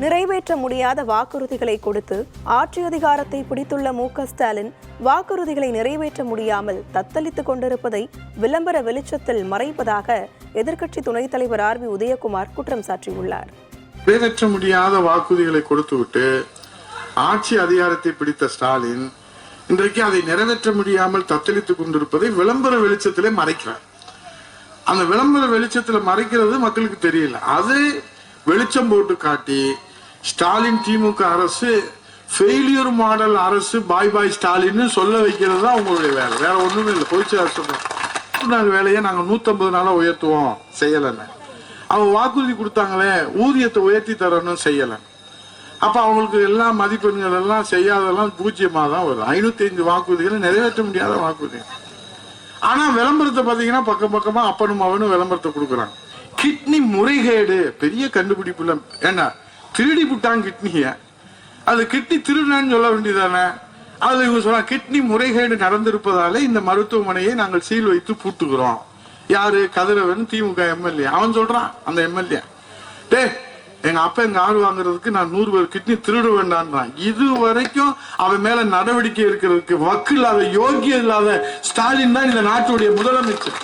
நிறைவேற்ற முடியாத வாக்குறுதிகளை கொடுத்து ஆட்சி அதிகாரத்தை பிடித்துள்ள மு ஸ்டாலின் வாக்குறுதிகளை நிறைவேற்ற முடியாமல் தத்தளித்துக் கொண்டிருப்பதை விளம்பர வெளிச்சத்தில் மறைப்பதாக எதிர்க்கட்சி துணைத் தலைவர் ஆர் பி உதயகுமார் குற்றம் சாட்டியுள்ளார் நிறைவேற்ற முடியாத வாக்குறுதிகளை கொடுத்துவிட்டு ஆட்சி அதிகாரத்தை பிடித்த ஸ்டாலின் இன்றைக்கு அதை நிறைவேற்ற முடியாமல் தத்தளித்துக் கொண்டிருப்பதை விளம்பர வெளிச்சத்திலே மறைக்கிறார். அந்த விளம்பர வெளிச்சத்துல மறைக்கிறது மக்களுக்கு தெரியல. அது வெளிச்சம் போட்டு காட்டி ஸ்டாலின் திமுக அரசு ஃபெயிலியர் மாடல் அரசு பாய் பாய் ஸ்டாலின் சொல்ல வைக்கிறது தான் அவங்களுடைய வேலை. வேற ஒன்றுமே இல்லை. பொதுச்செயலாளர் சொல்றோம் நூறு நாள் வேலையை நாங்கள் நூற்றம்பது நாளாக உயர்த்துவோம். செய்யலைன்னு. அவங்க வாக்குறுதி கொடுத்தாங்களே ஊதியத்தை உயர்த்தி தரணும் செய்யலை அப்போ அவங்களுக்கு எல்லா மதிப்பெண்கள் எல்லாம் செய்யாதெல்லாம் பூஜ்ஜியமாக தான் வரும் ஐநூற்றி ஐந்து வாக்குறுதிகளை நிறைவேற்ற முடியாத வாக்குறுதி. ஆனால் விளம்பரத்தை பார்த்தீங்கன்னா பக்கம் பக்கமாக அப்பனும் அவனும் விளம்பரத்தை கொடுக்குறாங்க. கிட்னி முறைகேடு பெரிய கண்டுபிடிப்பு இல்லை ஏன்னா திருடி விட்டான் கிட்னிய. அது கிட்னி திருடன்னு சொல்ல வேண்டியதானே? அதுல இவங்க சொல்ல கிட்னி முறைகேடு நடந்திருப்பதால இந்த மருத்துவமனையை நாங்கள் சீல் வைத்து பூட்டுகிறோம். யாரு? கதிரவன் திமுக எம்எல்ஏ. அவன் சொல்றான் அந்த எம்எல்ஏ. டே எங்க அப்பா எங்க ஆள் வாங்குறதுக்கு நான் நூறு பேர் கிட்னி திருட வேண்டான்றான் இது வரைக்கும் அவன் மேல நடவடிக்கை இருக்கிறதுக்கு வக்கு இல்லாத யோகியம் இல்லாத ஸ்டாலின் தான் இந்த நாட்டுடைய முதலமைச்சர்.